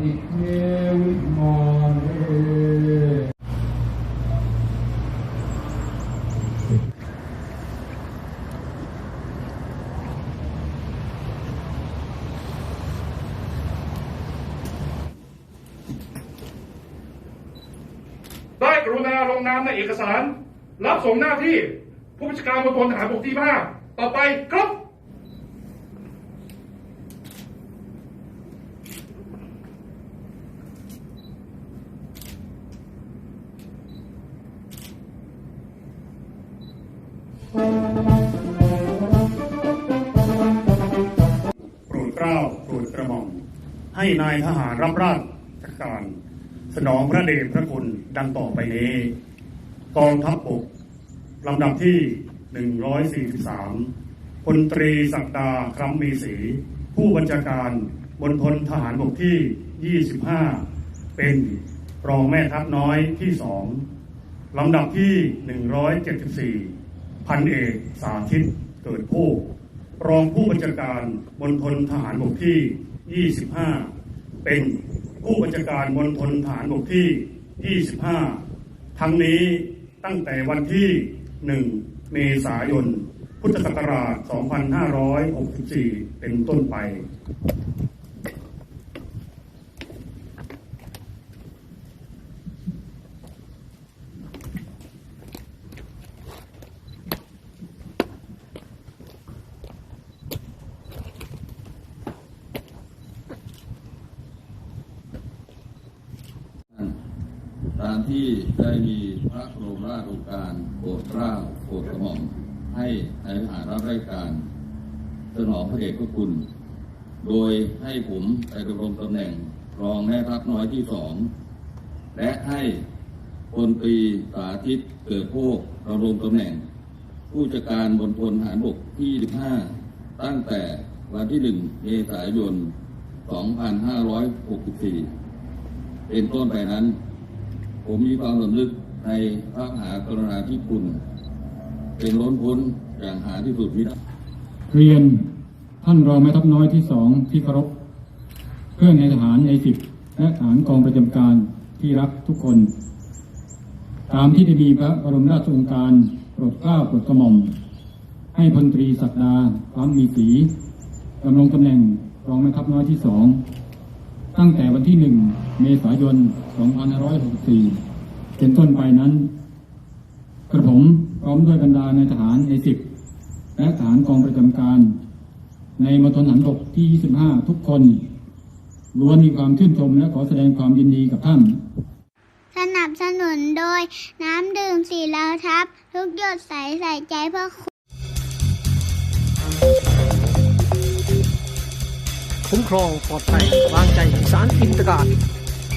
วิเมวิมาเได้กรุณาลงนามในเอกสาร รับส่งหน้าที่ผู้บัญชาการมณฑลทหารบกที่ห้าต่อไปครับ โปรดเกล้าโปรดกระหม่อมให้นายทหารรับราชการ สนองพระเดชพระคุณดังต่อไปนี้ กองทัพบกลำดับที่ 143พลตรีศักดาคำมีศรีผู้บัญชาการบนพลทหารบกที่ 25 เป็นรองแม่ทัพน้อยที่สองลำดับที่ 174 พันเอกสาธิตเกิดผู้ รองผู้บัญชาการมณฑลทหารบกที่ 25 เป็นผู้บัญชาการมณฑลทหารบกที่ 25 ทั้งนี้ตั้งแต่วันที่ 1 เมษายน พุทธศักราช 2564 เป็นต้นไป ตามที่ได้มีพระบรมราชโองการโปรดเกล้าโปรดกระหม่อมให้นายทหารรับราชการสนองพระเดชพระคุณ โดยให้ผมไปดำรงตำแหน่งรองแม่ทัพน้อยที่สอง และให้พลตรีสาธิตเกิดโภคดำรงตำแหน่ง ผู้จัดการบนพลฐานบกที่25ตั้งแต่วันที่ 1 เมษายน 2564 เป็นต้นไปนั้น ผมมีความสำนึกในพระมหากรุณาธิคุณ เป็นล้นพ้นอย่างหาที่สุดมิได้เรียนท่านรองแม่ทัพน้อยที่สองที่เคารพเพื่อนในทหารในสิบและทหารกองประจำการที่รักทุกคน ตามที่ได้มีพระบรมราชโองการโปรดเกล้าโปรดกระหม่อม ให้พลตรีศักดาความมีศรีดำรงตำแหน่งรองแม่ทัพน้อยที่สอง ตั้งแต่วันที่หนึ่งเมษายน 2564 เป็นต้นไปนั้น กระผมพร้อมด้วยบรรดาในทหารในสิบและทหารกองประจำการ ในมณฑลฐานบกที่ 25 ทุกคนล้วนมีความชื่นชมและขอแสดงความยินดีกับท่าน สนับสนุนโดยน้ำดื่มสีเหลาทับ ทุกหยดใสใส่ใจเพื่อคุณ คุ้มครองปลอดภัยวางใจสารอินตการ